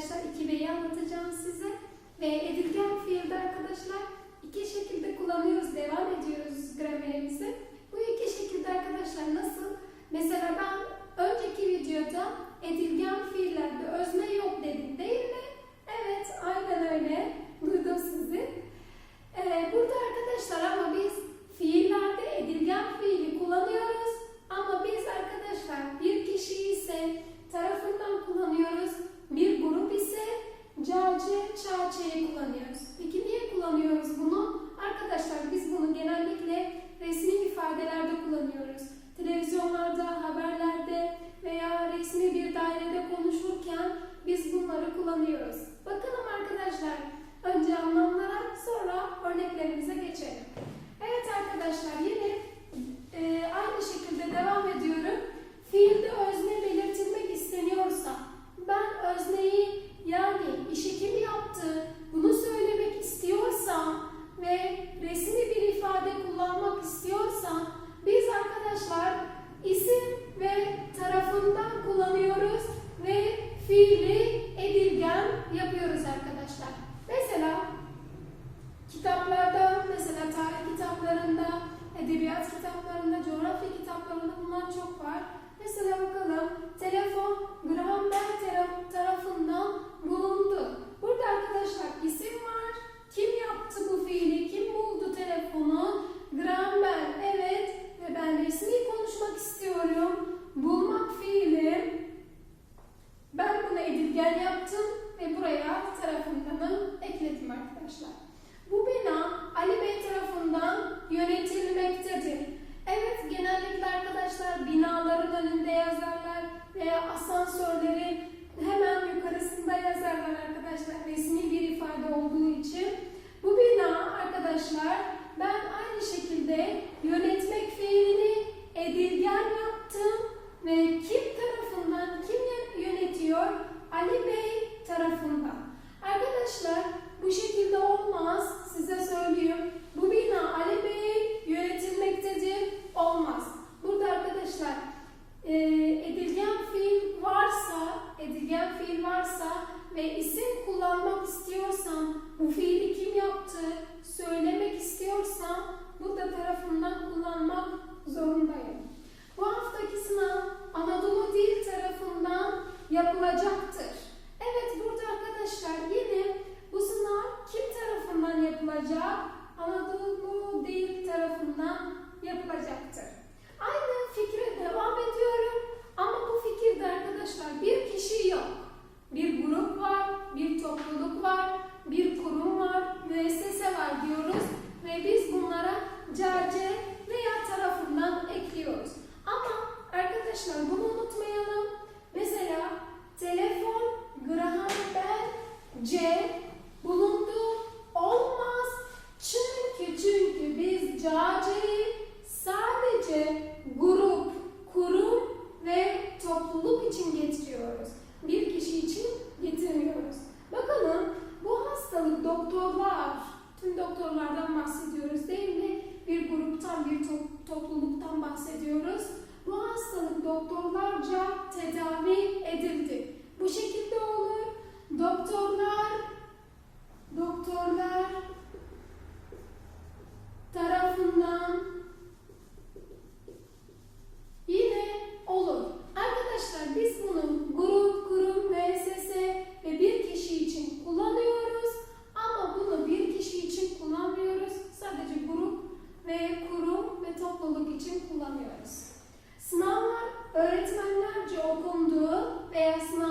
arkadaşlar 2B'yi anlatacağım size. Ve edilgen Yalancı çerçeği kullanıyoruz. Peki niye kullanıyoruz bunu? Arkadaşlar biz bunu genellikle resmi ifadelerde kullanıyoruz. Televizyonlarda, haberlerde veya resmi bir dairede konuşurken biz bunları kullanıyoruz. arkadaşlar. Bu bina Ali Bey tarafından yönetilmektedir. Evet genellikle arkadaşlar binaların önünde yazarlar veya asansörleri hemen yukarısında yazarlar arkadaşlar resmi bir ifade olduğu için. da tarafından kullanmak zorundayım. Bu haftaki sınav Anadolu Dil tarafından yapılacaktır. istiyoruz. Bir kişi için getirmiyoruz. Bakalım bu hastalık doktorlar, tüm doktorlardan bahsediyoruz öğretmenlerce okunduğu veya sınav